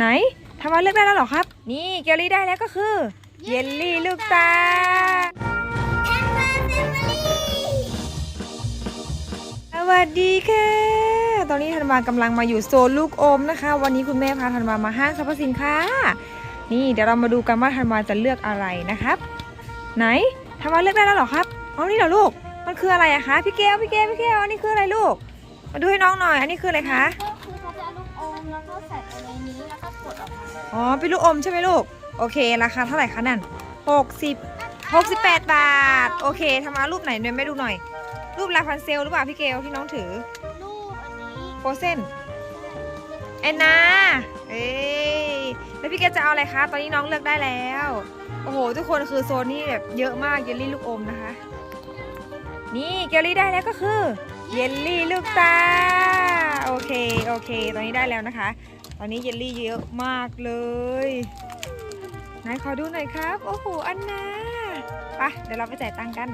ไหนทำมาเลือกได้แล้วเหรอครับ นี่เกลลี่ได้แล้วก็คือเยลลี่ลูกตาลสวัสดีค่ะ ตอนนี้ธันวากำลังมาอยู่โซนลูกอมนะคะ วันนี้คุณแม่พาธันวามาห้างสรรพสินค้า นี่เดี๋ยวเรามาดูกันว่าธันวาจะเลือกอะไรนะครับ ไหนธันวาเลือกได้แล้วเหรอครับอ๋อนี่เหรอลูก มันคืออะไรอะคะ พี่เกลพี่เกลพี่เกลอันนี้คืออะไรลูก มาดูให้น้องหน่อย อันนี้คืออะไรคะ มแล้วก็ใส่ไปในนี้แล้วก็กดออกมาอ๋อเป็นลูกอมใช่ไหมลูก โอเคราคาเท่าไหร่คะนั่น60 68บาท โอเคทำมารูปไหนเนี่ยไม่ดูหน่อย รูปลาพันเซลหรือเปล่าพี่เกลที่น้องถือรูปอันนี้โฟเซนแอนนาเอ้ยแล้วพี่เกลจะเอาอะไรคะ ตอนนี้น้องเลือกได้แล้ว โอ้โห ทุกคนคือโซนนี้แบบเยอะมากเยลลี่ลูกอมนะคะ นี่เกลลี่ได้แล้วก็คือ เยลลี่ลูกตาโอเค โอเค ตอนนี้ได้แล้วนะคะ ตอนนี้เยลลี่เยอะมากเลยไหนขอดูหน่อยครับ โอ้โห อันนาไปเดี๋ยวเราไปจ่ายตังค์กัน